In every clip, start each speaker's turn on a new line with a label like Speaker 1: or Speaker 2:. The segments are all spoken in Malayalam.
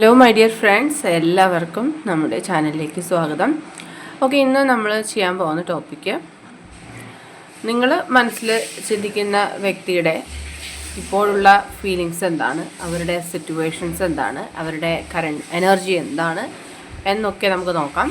Speaker 1: ഹലോ മൈ ഡിയർ ഫ്രണ്ട്സ് എല്ലാവർക്കും നമ്മുടെ ചാനലിലേക്ക് സ്വാഗതം. ഓക്കെ ഇന്ന് നമ്മൾ ചെയ്യാൻ പോകുന്ന ടോപ്പിക്ക് നിങ്ങൾ മനസ്സിൽ ചിന്തിക്കുന്ന വ്യക്തിയുടെ ഇപ്പോഴുള്ള ഫീലിങ്സ് എന്താണ്? അവരുടെ സിറ്റുവേഷൻസ് എന്താണ്? അവരുടെ കറണ്ട് എനർജി എന്താണ്? എന്നൊക്കെ നമുക്ക് നോക്കാം.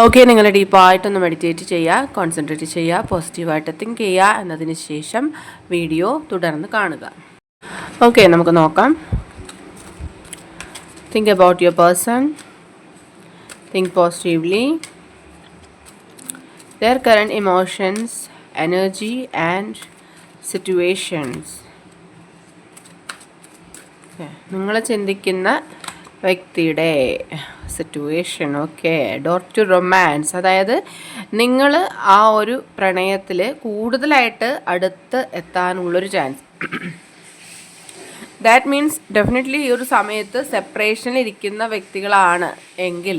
Speaker 1: ഓക്കെ നിങ്ങൾ ഡീപ്പായിട്ടൊന്ന് മെഡിറ്റേറ്റ് ചെയ്യുക കോൺസെൻട്രേറ്റ് ചെയ്യുക പോസിറ്റീവായിട്ട് തിങ്ക് ചെയ്യുക എന്നതിന് ശേഷം വീഡിയോ തുടർന്ന് കാണുക. ഓക്കെ നമുക്ക് നോക്കാം. Think about your person think positively their current emotions energy and situations നിങ്ങൾ ചിന്തിക്കുന്ന വ്യക്തിയുടെ situation okay door to romance അതായത് നിങ്ങൾ ആ ഒരു പ്രണയത്തിൽ കൂടുതലായിട്ട് അടുത്ത് എത്താനുള്ളൊരു ചാൻസ് ദാറ്റ് മീൻസ് ഡെഫിനറ്റ്ലി ഈ ഒരു സമയത്ത് സെപ്പറേഷനിൽ ഇരിക്കുന്ന വ്യക്തികളാണ് എങ്കിൽ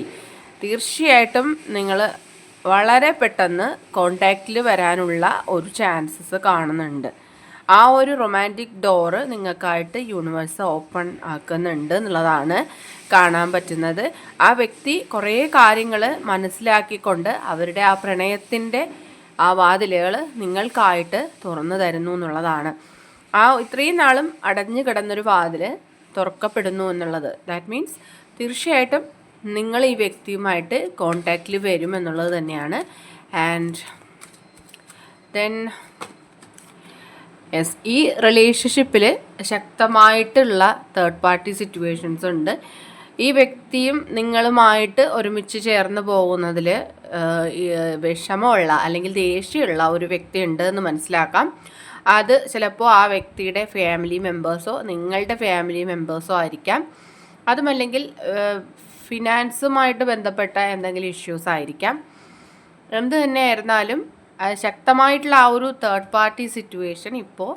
Speaker 1: തീർച്ചയായിട്ടും നിങ്ങൾ വളരെ പെട്ടെന്ന് കോണ്ടാക്റ്റിൽ വരാനുള്ള ഒരു ചാൻസസ് കാണുന്നുണ്ട്. ആ ഒരു റൊമാന്റിക് ഡോറ് നിങ്ങൾക്കായിട്ട് യൂണിവേഴ്സ് ഓപ്പൺ ആക്കുന്നുണ്ട് എന്നുള്ളതാണ് കാണാൻ പറ്റുന്നത്. ആ വ്യക്തി കുറേ കാര്യങ്ങൾ മനസ്സിലാക്കിക്കൊണ്ട് അവരുടെ ആ പ്രണയത്തിന്റെ ആ വാതിലുകൾ നിങ്ങൾക്കായിട്ട് തുറന്നു തരുന്നു എന്നുള്ളതാണ്. ആ ഇത്രയും നാളും അടഞ്ഞു കിടന്നൊരു വാതിൽ തുറക്കപ്പെടുന്നു എന്നുള്ളത്. ദാറ്റ് മീൻസ് തീർച്ചയായിട്ടും നിങ്ങൾ ഈ വ്യക്തിയുമായിട്ട് കോണ്ടാക്റ്റിൽ വരും എന്നുള്ളത് തന്നെയാണ്. ആൻഡ് ദെൻ യെസ് ഈ റിലേഷൻഷിപ്പിൽ ശക്തമായിട്ടുള്ള തേർഡ് പാർട്ടി സിറ്റുവേഷൻസ് ഉണ്ട്. ഈ വ്യക്തിയും നിങ്ങളുമായിട്ട് ഒരുമിച്ച് ചേർന്ന് പോകുന്നതിൽ വിഷമമുള്ള അല്ലെങ്കിൽ ദേഷ്യമുള്ള ഒരു വ്യക്തി ഉണ്ട് എന്ന് മനസ്സിലാക്കാം. അത് ചിലപ്പോൾ ആ വ്യക്തിയുടെ ഫാമിലി മെമ്പേഴ്സോ നിങ്ങളുടെ ഫാമിലി മെമ്പേഴ്സോ ആയിരിക്കാം. അതുമല്ലെങ്കിൽ ഫിനാൻസുമായിട്ട് ബന്ധപ്പെട്ട എന്തെങ്കിലും ഇഷ്യൂസ് ആയിരിക്കാം. എന്ത് തന്നെ ആയിരുന്നാലും ശക്തമായിട്ടുള്ള ആ ഒരു തേർഡ് പാർട്ടി സിറ്റുവേഷൻ ഇപ്പോൾ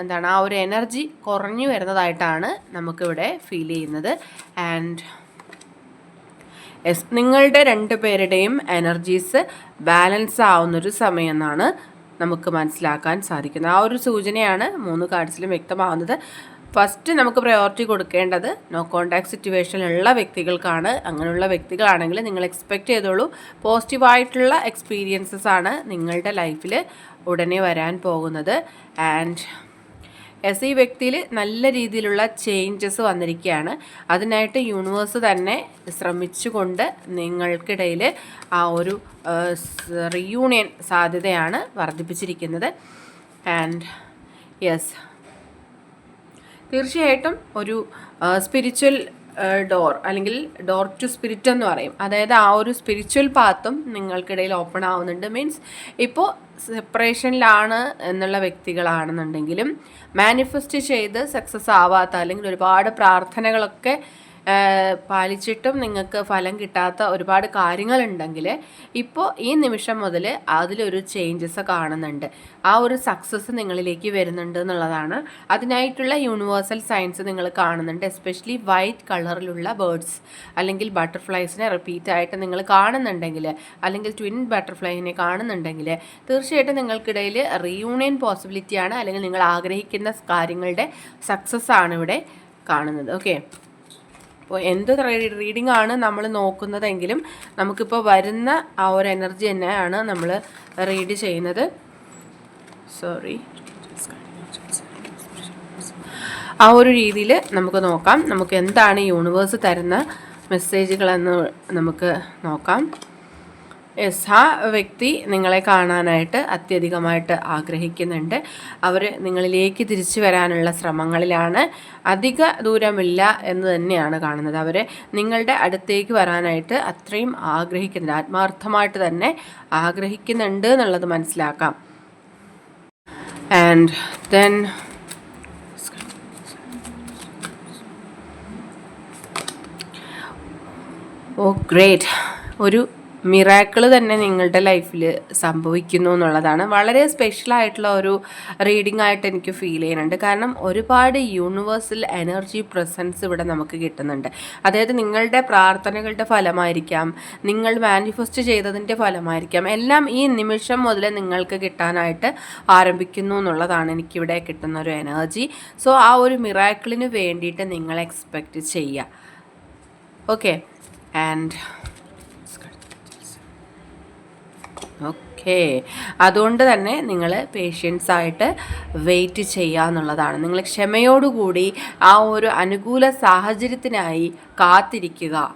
Speaker 1: എന്താണ് ആ ഒരു എനർജി കുറഞ്ഞു വരുന്നതായിട്ടാണ് നമുക്കിവിടെ ഫീൽ ചെയ്യുന്നത്. ആൻഡ് എസ് നിങ്ങളുടെ രണ്ട് പേരുടെയും എനർജീസ് ബാലൻസ് ആവുന്നൊരു സമയം എന്നാണ് നമുക്ക് മനസ്സിലാക്കാൻ സാധിക്കുന്നത്. ആ ഒരു സൂചനയാണ് മൂന്ന് കാർഡ്സിലും വ്യക്തമാവുന്നത് ഫസ്റ്റ് നമുക്ക് പ്രയോറിറ്റി കൊടുക്കേണ്ടത് നോ കോണ്ടാക്ട് സിറ്റുവേഷനിലുള്ള വ്യക്തികൾക്കാണ്. അങ്ങനെയുള്ള വ്യക്തികളാണെങ്കിൽ നിങ്ങൾ എക്സ്പെക്റ്റ് ചെയ്തോളൂ പോസിറ്റീവായിട്ടുള്ള എക്സ്പീരിയൻസസ് ആണ് നിങ്ങളുടെ ലൈഫിൽ ഉടനെ വരാൻ പോകുന്നത്. ആൻഡ് എസ് ഈ വ്യക്തിയിൽ നല്ല രീതിയിലുള്ള ചേഞ്ചസ് വന്നിരിക്കുകയാണ്. അതിനായിട്ട് യൂണിവേഴ്സ് തന്നെ ശ്രമിച്ചുകൊണ്ട് നിങ്ങൾക്കിടയിൽ ആ ഒരു റീയൂണിയൻ സാധ്യതയാണ് വർദ്ധിപ്പിച്ചിരിക്കുന്നത്. ആൻഡ് യെസ് തീർച്ചയായിട്ടും ഒരു സ്പിരിച്വൽ ഡോർ അല്ലെങ്കിൽ ഡോർ ടു സ്പിരിറ്റ് എന്ന് പറയും. അതായത് ആ ഒരു സ്പിരിച്വൽ പാത്തും നിങ്ങൾക്കിടയിൽ ഓപ്പൺ ആവുന്നുണ്ട്. മീൻസ് ഇപ്പോൾ സെപ്പറേഷനിലാണ് എന്നുള്ള വ്യക്തികളാണെന്നുണ്ടെങ്കിലും മാനിഫെസ്റ്റ് ചെയ്ത് സക്സസ് ആവാത്ത അല്ലെങ്കിൽ ഒരുപാട് പ്രാർത്ഥനകളൊക്കെ പാലിച്ചിട്ടും നിങ്ങൾക്ക് ഫലം കിട്ടാത്ത ഒരുപാട് കാര്യങ്ങളുണ്ടെങ്കിൽ ഇപ്പോൾ ഈ നിമിഷം മുതൽ അതിലൊരു ചേഞ്ചസ് കാണുന്നുണ്ട്. ആ ഒരു സക്സസ് നിങ്ങളിലേക്ക് വരുന്നുണ്ട് എന്നുള്ളതാണ്. അതിനായിട്ടുള്ള യൂണിവേഴ്സൽ സയൻസ് നിങ്ങൾ കാണുന്നുണ്ട്. എസ്പെഷ്യലി വൈറ്റ് കളറിലുള്ള ബേർഡ്സ് അല്ലെങ്കിൽ ബട്ടർഫ്ലൈസിനെ റിപ്പീറ്റ് ആയിട്ട് നിങ്ങൾ കാണുന്നുണ്ടെങ്കിൽ അല്ലെങ്കിൽ ട്വിൻ ബട്ടർഫ്ലൈനെ കാണുന്നുണ്ടെങ്കിൽ തീർച്ചയായിട്ടും നിങ്ങൾക്കിടയിൽ റീയൂണിയൻ പോസിബിലിറ്റിയാണ് അല്ലെങ്കിൽ നിങ്ങൾ ആഗ്രഹിക്കുന്ന കാര്യങ്ങളുടെ സക്സസ് ആണ് ഇവിടെ കാണുന്നത്. ഓക്കെ അപ്പോൾ എന്ത് റീഡിംഗ് ആണ് നമ്മൾ നോക്കുന്നതെങ്കിലും നമുക്കിപ്പോൾ വരുന്ന ആ ഒരു എനർജി തന്നെയാണ് നമ്മൾ റീഡ് ചെയ്യുന്നത്. സോറി ആ ഒരു രീതിയിൽ നമുക്ക് നോക്കാം. നമുക്ക് എന്താണ് യൂണിവേഴ്സ് തരുന്ന മെസ്സേജുകളെന്ന് നമുക്ക് നോക്കാം. യെസ് ആ വ്യക്തി നിങ്ങളെ കാണാനായിട്ട് അത്യധികമായിട്ട് ആഗ്രഹിക്കുന്നുണ്ട്. അവർ നിങ്ങളിലേക്ക് തിരിച്ചു വരാനുള്ള ശ്രമങ്ങളിലാണ്. അധിക ദൂരമില്ല എന്ന് തന്നെയാണ് കാണുന്നത്. അവർ നിങ്ങളുടെ അടുത്തേക്ക് വരാനായിട്ട് അത്രയും ആഗ്രഹിക്കുന്നുണ്ട്. ആത്മാർത്ഥമായിട്ട് തന്നെ ആഗ്രഹിക്കുന്നുണ്ട് എന്നുള്ളത് മനസ്സിലാക്കാം. ആൻഡ് ദെൻ ഓ ഗ്രേറ്റ് ഒരു മിറാക്കിൾ തന്നെ നിങ്ങളുടെ ലൈഫിൽ സംഭവിക്കുന്നു എന്നുള്ളതാണ്. വളരെ സ്പെഷ്യൽ ആയിട്ടുള്ള ഒരു റീഡിംഗ് ആയിട്ട് എനിക്ക് ഫീൽ ചെയ്യുന്നുണ്ട്. കാരണം ഒരുപാട് യൂണിവേഴ്സൽ എനർജി പ്രസൻസ് ഇവിടെ നമുക്ക് കിട്ടുന്നുണ്ട്. അതായത് നിങ്ങളുടെ പ്രാർത്ഥനകളുടെ ഫലമായിരിക്കാം നിങ്ങൾ മാനിഫെസ്റ്റ് ചെയ്തതിന്റെ ഫലമായിരിക്കാം എല്ലാം ഈ നിമിഷം മുതൽ നിങ്ങൾക്ക് കിട്ടാനായിട്ട് ആരംഭിക്കുന്നു എന്നുള്ളതാണ് എനിക്കിവിടെ കിട്ടുന്ന ഒരു എനർജി സോ ആ ഒരു മിറാക്കിളിന് വേണ്ടിയിട്ട് നിങ്ങൾ എക്സ്പെക്റ്റ് ചെയ്യുക. Okay and okay. അതുകൊണ്ട് തന്നെ നിങ്ങൾ പേഷ്യൻസ് ആയിട്ട് വെയിറ്റ് ചെയ്യുക എന്നുള്ളതാണ്. നിങ്ങൾ ക്ഷമയോടുകൂടി ആ ഒരു അനുകൂല സാഹചര്യത്തിനായി കാത്തിരിക്കുക.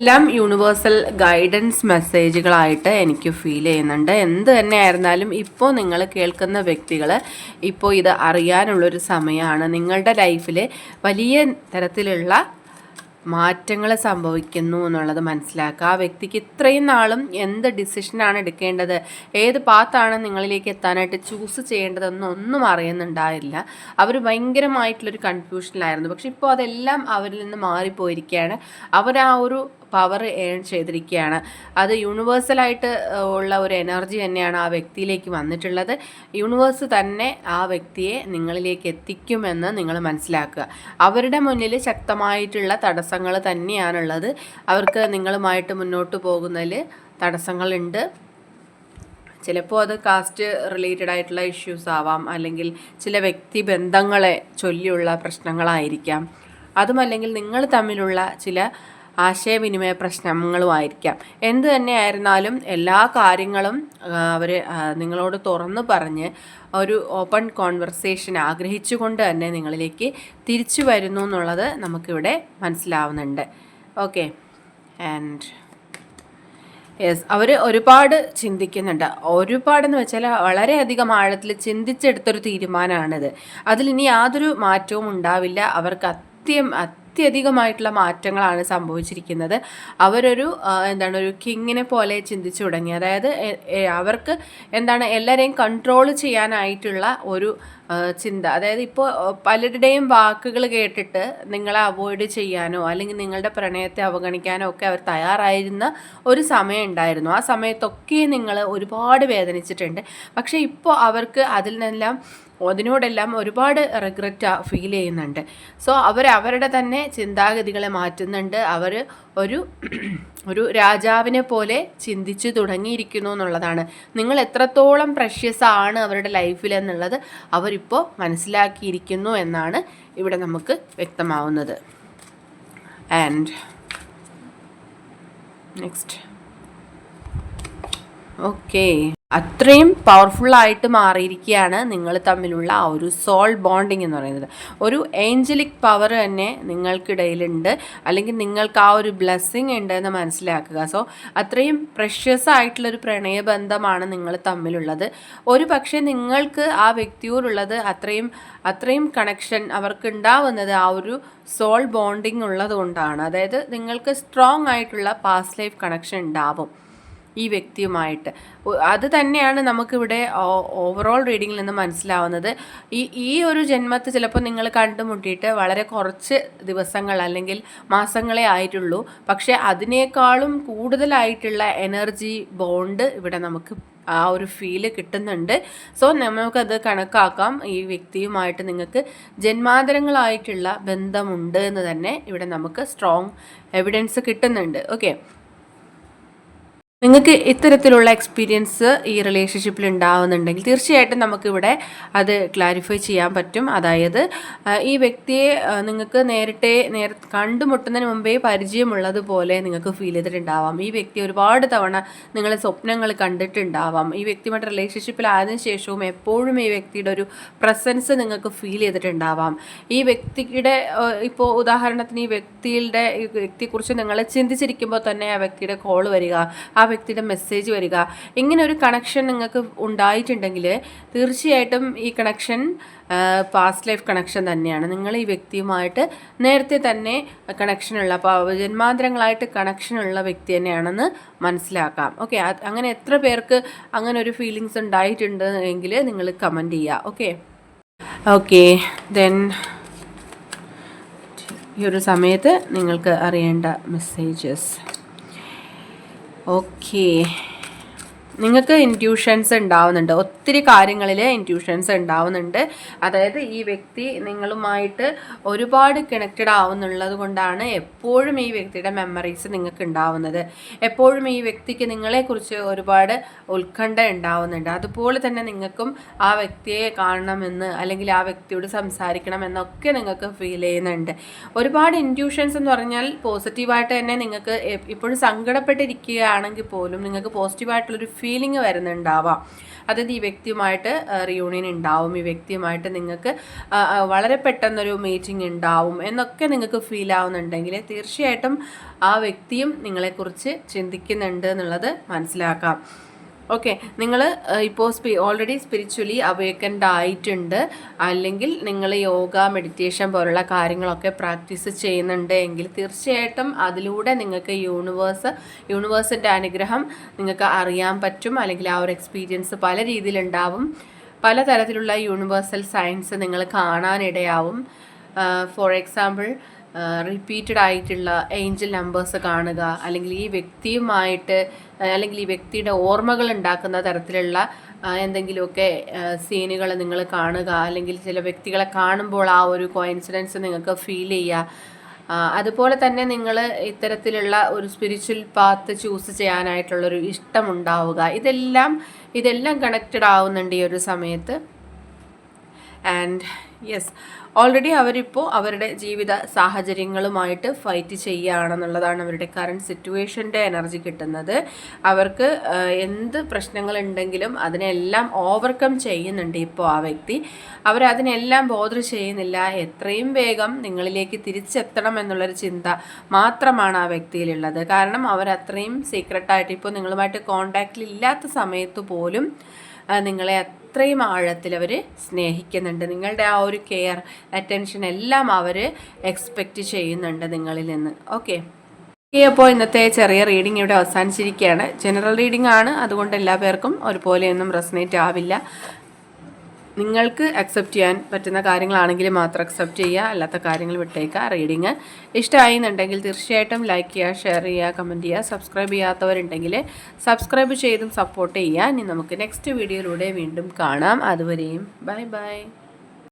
Speaker 1: എല്ലാം യൂണിവേഴ്സൽ ഗൈഡൻസ് മെസ്സേജുകളായിട്ട് എനിക്ക് ഫീൽ ചെയ്യുന്നുണ്ട്. എന്ത് തന്നെ ആയിരുന്നാലും ഇപ്പോൾ നിങ്ങൾ കേൾക്കുന്ന വ്യക്തികൾ ഇപ്പോൾ ഇത് അറിയാനുള്ളൊരു സമയമാണ്. നിങ്ങളുടെ ലൈഫിൽ വലിയ തരത്തിലുള്ള മാറ്റങ്ങൾ സംഭവിക്കുന്നു എന്നുള്ളത് മനസ്സിലാക്കുക. ആ വ്യക്തിക്ക് ഇത്രയും നാളും എന്ത് ഡിസിഷനാണ് എടുക്കേണ്ടത്? ഏത് പാത്താണ് നിങ്ങളിലേക്ക് എത്താനായിട്ട് ചൂസ് ചെയ്യേണ്ടതെന്ന് ഒന്നും അറിയുന്നുണ്ടായില്ല. അവർ ഭയങ്കരമായിട്ടുള്ളൊരു കൺഫ്യൂഷനിലായിരുന്നു പക്ഷെ ഇപ്പോൾ അതെല്ലാം അവരിൽ നിന്ന് മാറിപ്പോയിരിക്കുകയാണ്. അവർ ആ ഒരു പവർ ഏൺ ചെയ്തിരിക്കുകയാണ്. അത് യൂണിവേഴ്സലായിട്ട് ഉള്ള ഒരു എനർജി തന്നെയാണ് ആ വ്യക്തിയിലേക്ക് വന്നിട്ടുള്ളത്. യൂണിവേഴ്സ് തന്നെ ആ വ്യക്തിയെ നിങ്ങളിലേക്ക് എത്തിക്കുമെന്ന് നിങ്ങൾ മനസ്സിലാക്കുക. അവരുടെ മുന്നിൽ ശക്തമായിട്ടുള്ള തടസ്സങ്ങൾ തന്നെയാണുള്ളത്. അവർക്ക് നിങ്ങളുമായിട്ട് മുന്നോട്ട് പോകുന്നതിൽ തടസ്സങ്ങളുണ്ട്. ചിലപ്പോൾ അത് കാസ്റ്റ് റിലേറ്റഡ് ആയിട്ടുള്ള ഇഷ്യൂസ് ആവാം അല്ലെങ്കിൽ ചില വ്യക്തി ബന്ധങ്ങളെ ചൊല്ലിയുള്ള പ്രശ്നങ്ങളായിരിക്കാം. അതുമല്ലെങ്കിൽ നിങ്ങൾ തമ്മിലുള്ള ചില ആശയവിനിമയ പ്രശ്നങ്ങളുമായിരിക്കാം. എന്തു തന്നെയായിരുന്നാലും എല്ലാ കാര്യങ്ങളും അവർ നിങ്ങളോട് തുറന്നു പറഞ്ഞ് ഒരു ഓപ്പൺ കോൺവെർസേഷൻ ആഗ്രഹിച്ചുകൊണ്ട് തന്നെ നിങ്ങളിലേക്ക് തിരിച്ചു വരുന്നു എന്നുള്ളത് നമുക്കിവിടെ മനസ്സിലാവുന്നുണ്ട്. ഓക്കെ. ആൻഡ് യെസ് അവർ ഒരുപാട് ചിന്തിക്കുന്നുണ്ട്. ഒരുപാടെന്ന് വെച്ചാൽ വളരെയധികം ആഴത്തിൽ ചിന്തിച്ചെടുത്തൊരു തീരുമാനമാണിത്. അതിലിനി യാതൊരു മാറ്റവും ഉണ്ടാവില്ല. അവർക്ക് അത്യം അത്യധികമായിട്ടുള്ള മാറ്റങ്ങളാണ് സംഭവിച്ചിരിക്കുന്നത്. അവരൊരു എന്താണ് ഒരു കിങ്ങിനെ പോലെ ചിന്തിച്ചു തുടങ്ങി. അതായത് അവർക്ക് എന്താണ് എല്ലാവരെയും കൺട്രോൾ ചെയ്യാനായിട്ടുള്ള ഒരു ചിന്ത. അതായത് ഇപ്പോൾ പലരുടെയും വാക്കുകൾ കേട്ടിട്ട് നിങ്ങളെ അവോയ്ഡ് ചെയ്യാനോ അല്ലെങ്കിൽ നിങ്ങളുടെ പ്രണയത്തെ അവഗണിക്കാനോ ഒക്കെ അവർ തയ്യാറായിരുന്ന ഒരു സമയം ഉണ്ടായിരുന്നു. ആ സമയത്തൊക്കെ നിങ്ങൾ ഒരുപാട് വേദനിച്ചിട്ടുണ്ട്. പക്ഷേ ഇപ്പോൾ അവർക്ക് അതിൽ നിന്നെല്ലാം അതിനോടെല്ലാം ഒരുപാട് റിഗ്രറ്റ് ഫീൽ ചെയ്യുന്നുണ്ട്. സോ അവർ അവരുടെ തന്നെ ചിന്താഗതികളെ മാറ്റുന്നുണ്ട്. അവർ ഒരു ഒരു രാജാവിനെ പോലെ ചിന്തിച്ചു തുടങ്ങിയിരിക്കുന്നു എന്നുള്ളതാണ്. നിങ്ങൾ എത്രത്തോളം പ്രഷ്യസ് ആണ് അവരുടെ ലൈഫിൽ എന്നുള്ളത് അവരിപ്പോൾ മനസ്സിലാക്കിയിരിക്കുന്നു എന്നാണ് ഇവിടെ നമുക്ക് വ്യക്തമാവുന്നത്. ആൻഡ് നെക്സ്റ്റ് ഓക്കേ അത്രയും പവർഫുള്ളായിട്ട് മാറിയിരിക്കുകയാണ് നിങ്ങൾ തമ്മിലുള്ള ആ ഒരു സോൾ ബോണ്ടിങ് എന്ന് പറയുന്നത്. ഒരു ഏഞ്ചലിക് പവർ തന്നെ നിങ്ങൾക്കിടയിലുണ്ട്. അല്ലെങ്കിൽ നിങ്ങൾക്ക് ആ ഒരു ബ്ലെസ്സിങ് ഉണ്ട് എന്ന് മനസ്സിലാക്കുക. സോ അത്രയും പ്രഷ്യസ് ആയിട്ടുള്ളൊരു പ്രണയബന്ധമാണ് നിങ്ങൾ തമ്മിലുള്ളത്. ഒരു പക്ഷേ നിങ്ങൾക്ക് ആ വ്യക്തിയോടുള്ളത് അത്രയും അത്രയും കണക്ഷൻ അവർക്ക് ഉണ്ടാവുന്നത് ആ ഒരു സോൾ ബോണ്ടിങ് ഉള്ളതുകൊണ്ടാണ്. അതായത് നിങ്ങൾക്ക് സ്ട്രോങ് ആയിട്ടുള്ള പാസ്റ്റ് ലൈഫ് കണക്ഷൻ ഉണ്ടാവും. ഈ വ്യക്തിയുമായിട്ട്. അത് തന്നെയാണ് നമുക്കിവിടെ ഓവറോൾ റീഡിങ്ങിൽ നിന്ന് മനസ്സിലാവുന്നത്. ഈ ഈ ഒരു ജന്മത്ത് ചിലപ്പോൾ നിങ്ങൾ കണ്ടുമുട്ടിയിട്ട് വളരെ കുറച്ച് ദിവസങ്ങൾ അല്ലെങ്കിൽ മാസങ്ങളെ ആയിട്ടുള്ളൂ. പക്ഷേ അതിനേക്കാളും കൂടുതലായിട്ടുള്ള എനർജി ബോണ്ട് ഇവിടെ നമുക്ക് ആ ഒരു ഫീൽ കിട്ടുന്നുണ്ട്. സോ നമുക്കത് കണക്കാക്കാം. ഈ വ്യക്തിയുമായിട്ട് നിങ്ങൾക്ക് ജന്മാന്തരങ്ങളായിട്ടുള്ള ബന്ധമുണ്ട് എന്ന് തന്നെ ഇവിടെ നമുക്ക് സ്ട്രോങ് എവിഡൻസ് കിട്ടുന്നുണ്ട്. ഓക്കെ നിങ്ങൾക്ക് ഇത്തരത്തിലുള്ള എക്സ്പീരിയൻസ് ഈ റിലേഷൻഷിപ്പിൽ ഉണ്ടാവുന്നുണ്ടെങ്കിൽ തീർച്ചയായിട്ടും നമുക്കിവിടെ അത് ക്ലാരിഫൈ ചെയ്യാൻ പറ്റും. അതായത് ഈ വ്യക്തിയെ നിങ്ങൾക്ക് നേരിട്ടേ നേര കണ്ടുമുട്ടുന്നതിന് മുമ്പേ പരിചയമുള്ളതുപോലെ നിങ്ങൾക്ക് ഫീൽ ചെയ്തിട്ടുണ്ടാവാം. ഈ വ്യക്തി ഒരുപാട് തവണ നിങ്ങളെ സ്വപ്നങ്ങൾ കണ്ടിട്ടുണ്ടാവാം. ഈ വ്യക്തിയുമായിട്ട് റിലേഷൻഷിപ്പിൽ ആയതിനു ശേഷവും എപ്പോഴും ഈ വ്യക്തിയുടെ ഒരു പ്രസൻസ് നിങ്ങൾക്ക് ഫീൽ ചെയ്തിട്ടുണ്ടാവാം. ഈ വ്യക്തിയുടെ ഇപ്പോൾ ഉദാഹരണത്തിന് ഈ വ്യക്തിയുടെ വ്യക്തിയെക്കുറിച്ച് നിങ്ങൾ ചിന്തിച്ചിരിക്കുമ്പോൾ തന്നെ ആ വ്യക്തിയുടെ കോൾ വരിക ആ വ്യക്തിയുടെ മെസ്സേജ് വരിക. ഇങ്ങനെ ഒരു കണക്ഷൻ നിങ്ങൾക്ക് ഉണ്ടായിട്ടുണ്ടെങ്കിൽ തീർച്ചയായിട്ടും ഈ കണക്ഷൻ പാസ്റ്റ് ലൈഫ് കണക്ഷൻ തന്നെയാണ്. നിങ്ങൾ ഈ വ്യക്തിയുമായിട്ട് നേരത്തെ തന്നെ കണക്ഷനുള്ള അപ്പോൾ ജന്മാന്തരങ്ങളായിട്ട് കണക്ഷനുള്ള വ്യക്തി തന്നെയാണെന്ന് മനസ്സിലാക്കാം. ഓക്കെ അങ്ങനെ എത്ര പേർക്ക് അങ്ങനെ ഒരു ഫീലിങ്സ് ഉണ്ടായിട്ടുണ്ട് എങ്കിൽ നിങ്ങൾ കമന്റ് ചെയ്യുക ഓക്കെ ഓക്കെ ദെൻ ഈ ഒരു സമയത്ത് നിങ്ങൾക്ക് അറിയേണ്ട മെസ്സേജസ് ഓക്കേ നിങ്ങൾക്ക് ഇന്റ്യൂഷൻസ് ഉണ്ടാവുന്നുണ്ട്. ഒത്തിരി കാര്യങ്ങളിൽ ഇന്റ്യൂഷൻസ് ഉണ്ടാവുന്നുണ്ട്. അതായത് ഈ വ്യക്തി നിങ്ങളുമായിട്ട് ഒരുപാട് കണക്റ്റഡ് ആവുന്നുള്ളത് കൊണ്ടാണ് എപ്പോഴും ഈ വ്യക്തിയുടെ മെമ്മറീസ് നിങ്ങൾക്ക് ഉണ്ടാവുന്നത്. എപ്പോഴും ഈ വ്യക്തിക്ക് നിങ്ങളെക്കുറിച്ച് ഒരുപാട് ഉത്കണ്ഠ ഉണ്ടാവുന്നുണ്ട്. അതുപോലെ തന്നെ നിങ്ങൾക്കും ആ വ്യക്തിയെ കാണണമെന്ന് അല്ലെങ്കിൽ ആ വ്യക്തിയോട് സംസാരിക്കണം എന്നൊക്കെ നിങ്ങൾക്ക് ഫീൽ ചെയ്യുന്നുണ്ട്. ഒരുപാട് ഇന്റ്യൂഷൻസ് എന്ന് പറഞ്ഞാൽ പോസിറ്റീവായിട്ട് തന്നെ നിങ്ങൾക്ക് ഇപ്പോഴും സങ്കടപ്പെട്ടിരിക്കുകയാണെങ്കിൽ പോലും നിങ്ങൾക്ക് പോസിറ്റീവായിട്ടുള്ളൊരു ഫീലിംഗ് വരുന്നുണ്ടാവാം. അതായത് ഈ വ്യക്തിയുമായിട്ട് റിയൂണിയൻ ഉണ്ടാവും. ഈ വ്യക്തിയുമായിട്ട് നിങ്ങൾക്ക് വളരെ പെട്ടെന്നൊരു മീറ്റിംഗ് ഉണ്ടാവും എന്നൊക്കെ നിങ്ങൾക്ക് ഫീൽ ആവുന്നുണ്ടെങ്കിൽ തീർച്ചയായിട്ടും ആ വ്യക്തിയും നിങ്ങളെക്കുറിച്ച് ചിന്തിക്കുന്നുണ്ട് എന്നുള്ളത് മനസ്സിലാക്കാം. ഓക്കെ നിങ്ങൾ ഇപ്പോൾ സ്പി ഓൾറെഡി സ്പിരിച്വലി അവേക്കൻഡ് ആയിട്ടുണ്ട്. അല്ലെങ്കിൽ നിങ്ങൾ യോഗ മെഡിറ്റേഷൻ പോലുള്ള കാര്യങ്ങളൊക്കെ പ്രാക്ടീസ് ചെയ്യുന്നുണ്ട് എങ്കിൽ തീർച്ചയായിട്ടും അതിലൂടെ നിങ്ങൾക്ക് യൂണിവേഴ്സ് യൂണിവേഴ്സിന്റെ അനുഗ്രഹം നിങ്ങൾക്ക് അറിയാൻ പറ്റും. അല്ലെങ്കിൽ ആ ഒരു എക്സ്പീരിയൻസ് പല രീതിയിലുണ്ടാവും. പലതരത്തിലുള്ള യൂണിവേഴ്സൽ സയൻസ് നിങ്ങൾ കാണാനിടയാവും. ഫോർ എക്സാമ്പിൾ റിപ്പീറ്റഡ് ആയിട്ടുള്ള ഏഞ്ചൽ നമ്പേഴ്സ് കാണുക അല്ലെങ്കിൽ ഈ വ്യക്തിയുമായിട്ട് അല്ലെങ്കിൽ ഈ വ്യക്തിയുടെ ഓർമ്മകൾ ഉണ്ടാക്കുന്ന തരത്തിലുള്ള എന്തെങ്കിലുമൊക്കെ സീനുകൾ നിങ്ങൾ കാണുക അല്ലെങ്കിൽ ചില വ്യക്തികളെ കാണുമ്പോൾ ആ ഒരു കോയിൻസിഡൻസ് നിങ്ങൾക്ക് ഫീൽ ചെയ്യുക. അതുപോലെ തന്നെ നിങ്ങൾ ഇത്തരത്തിലുള്ള ഒരു സ്പിരിച്വൽ പാത്ത് ചൂസ് ചെയ്യാനായിട്ടുള്ളൊരു ഇഷ്ടമുണ്ടാവുക. ഇതെല്ലാം ഇതെല്ലാം കണക്റ്റഡ് ആവുന്നുണ്ട് ഈ ഒരു സമയത്ത്. ആൻഡ് യെസ് ഓൾറെഡി അവരിപ്പോൾ അവരുടെ ജീവിത സാഹചര്യങ്ങളുമായിട്ട് ഫൈറ്റ് ചെയ്യുകയാണെന്നുള്ളതാണ് അവരുടെ കറണ്ട് സിറ്റുവേഷന്റെ എനർജി കിട്ടുന്നത്. അവർക്ക് എന്ത് പ്രശ്നങ്ങളുണ്ടെങ്കിലും അതിനെല്ലാം ഓവർകം ചെയ്യുന്നുണ്ട് ഇപ്പോൾ ആ വ്യക്തി. അവരതിനെല്ലാം ബോധർ ചെയ്യുന്നില്ല. എത്രയും വേഗം നിങ്ങളിലേക്ക് തിരിച്ചെത്തണം എന്നുള്ളൊരു ചിന്ത മാത്രമാണ് ആ വ്യക്തിയിലുള്ളത്. കാരണം അവരത്രയും സീക്രട്ടായിട്ട് ഇപ്പോൾ നിങ്ങളുമായിട്ട് കോണ്ടാക്റ്റിൽ ഇല്ലാത്ത സമയത്ത് പോലും നിങ്ങളെ അത്രയും ആഴത്തിൽ അവർ സ്നേഹിക്കുന്നുണ്ട്. നിങ്ങളുടെ ആ ഒരു കെയർ അറ്റൻഷൻ എല്ലാം അവർ എക്സ്പെക്റ്റ് ചെയ്യുന്നുണ്ട് നിങ്ങളിൽ നിന്ന്. ഓക്കെ അപ്പോൾ ഇന്നത്തെ ചെറിയ റീഡിംഗ് ഇവിടെ അവസാനിച്ചിരിക്കുകയാണ്. ജനറൽ റീഡിംഗ് ആണ്. അതുകൊണ്ട് എല്ലാ പേർക്കും ഒരുപോലെയൊന്നും റെസനേറ്റ് ആവില്ല. നിങ്ങൾക്ക് അക്സെപ്റ്റ് ചെയ്യാൻ പറ്റുന്ന കാര്യങ്ങളാണെങ്കിൽ മാത്രം അക്സെപ്റ്റ് ചെയ്യുക അല്ലാത്ത കാര്യങ്ങൾ വിട്ടേക്കുക റീഡിങ് ഇഷ്ടമായി എന്നുണ്ടെങ്കിൽ തീർച്ചയായിട്ടും ലൈക്ക് ചെയ്യുക ഷെയർ ചെയ്യുക കമന്റ് ചെയ്യുക സബ്സ്ക്രൈബ് ചെയ്യാത്തവരുണ്ടെങ്കിൽ സബ്സ്ക്രൈബ് ചെയ്തും സപ്പോർട്ട് ചെയ്യുക. ഇനി നമുക്ക് നെക്സ്റ്റ് വീഡിയോയിലൂടെ വീണ്ടും കാണാം. അതുവരെയും ബൈ ബൈ